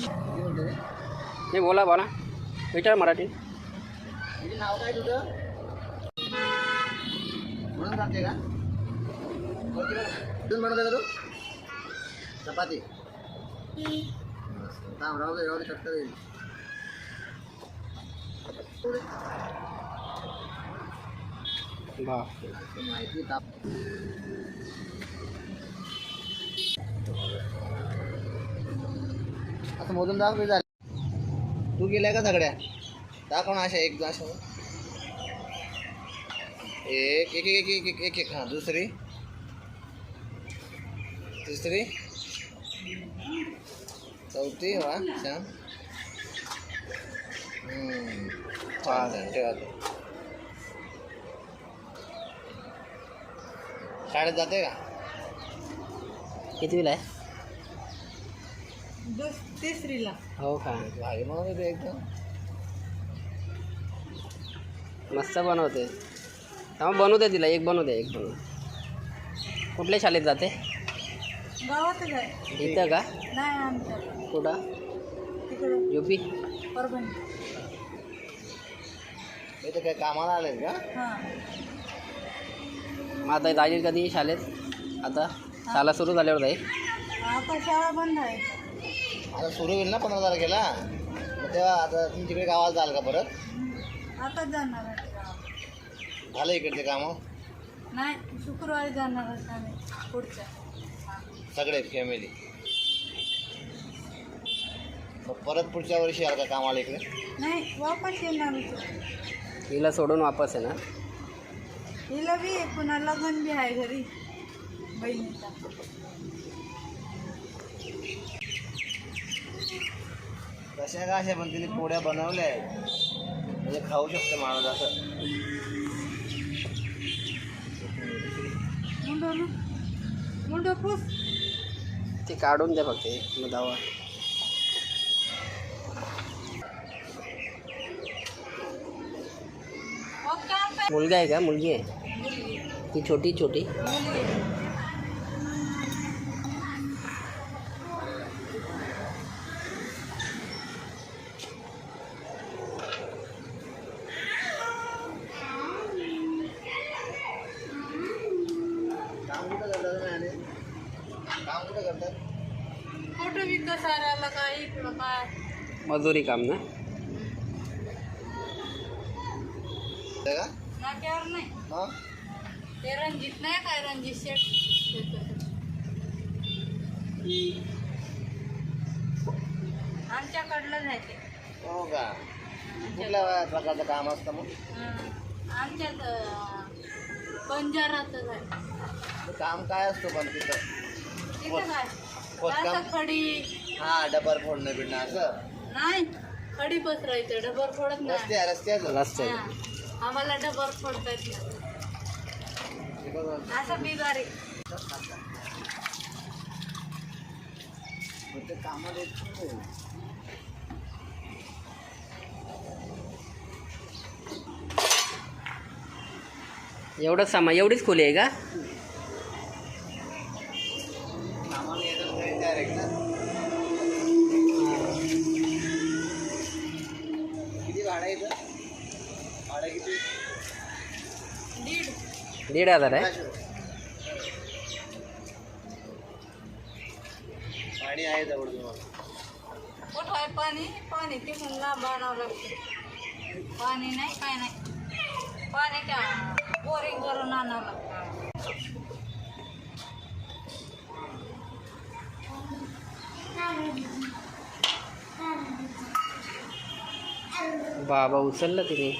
तुझे नाही बोला बोला विचार मराठी नाव काय तुझं म्हणून सांगते का कुठून बनवते का तू चपाती मस्त. थांब राहू दे राहू दे कट कर येईल माहिती ताप असं तू गेलाय का सगळ्या दाखव अशा एक अशा. एक एक एक एक एक एक एक. हाँ, दुसरी. तिसरी. चौथी, वा, छान. हम्म. छान ठेवा शाळेत जाते का? कितवीला दुस तिसरीला. हो का? भारी येते एकदम. मस्त बनवते. हा बनवू दे तिला एक बनवू दे एक बनवू कुठल्या शाळेत जाते? गावातच आहे. इथं का? नाही आमच्या. कुठं? तिकडं. यू पी परभणी इथे काय कामाला आलेत का? हां. मग आता जाईल कधी शाळेत? आता शाळा सुरू झाल्यावर जाईल. आता शाळा बंद आहे. आता सुरू होईल ना पंधरा तारखेला? मग तेव्हा आता तुम्ही तिकडे गावाला जाल का परत? आताच जाणार आहे. झालं इकडचे कामं? नाही शुक्रवारी जाणार आम्ही पुढच्या. सगळे फॅमिली मग परत पुढच्या वर्षी याल का कामाला इकडे? नाही वापस येणार होतो हिला सोडून वापस आहे ना हिला बी आहे, पुन्हा लग्न बी आहे घरी बहिणीचा. कशा का अशा पण तिने पोळ्या बनवल्या आहेत. म्हणजे खाऊ शकतो माणूस असं. ते काढून द्या फक्त एक मुलगा आहे का? मुलगी आहे? ती छोटी छोटी काम कुठं करतात मॅने काम कुठं करतात कुठं विकत सारायला काय इकडं काय? मजुरी काम ना? नाक्यावर नाही. हां? ते रणजित नाही काय रणजित शेठ? आमच्याकडलं नाही ते. हो का? कुठल्या प्रकारचं काम असतं मग? हं. आमच्यात अं, बंजारातच आहे. ते काम काय असतो पण तिथं? तिथं काय? खोदकाम? असं खडी हा डबर फोडणं बिडणं असं नाही खडी पसरायचं डबर फोडत नाही रस्ते रस्त्याचं रस्ते हां. आम्हाला डबर फोडता येत नाही तिकडं असं बिगारी मग ते कामाला येत नाही. एवढंच सामान एवढीच खोली आहे का direct ना. किती भाडं आहे इथं? भाडं किती? दीड दीड हजार आहे. पाणी आहे जवळ तुम्हाला कुठं आहे पाणी? पाणी तिथून लांब आणावं लागतं. पाणी नाही काय नाही. पाणी त्या बोरिंग वरून आणावं लागतं. बाबा उचललं तिने.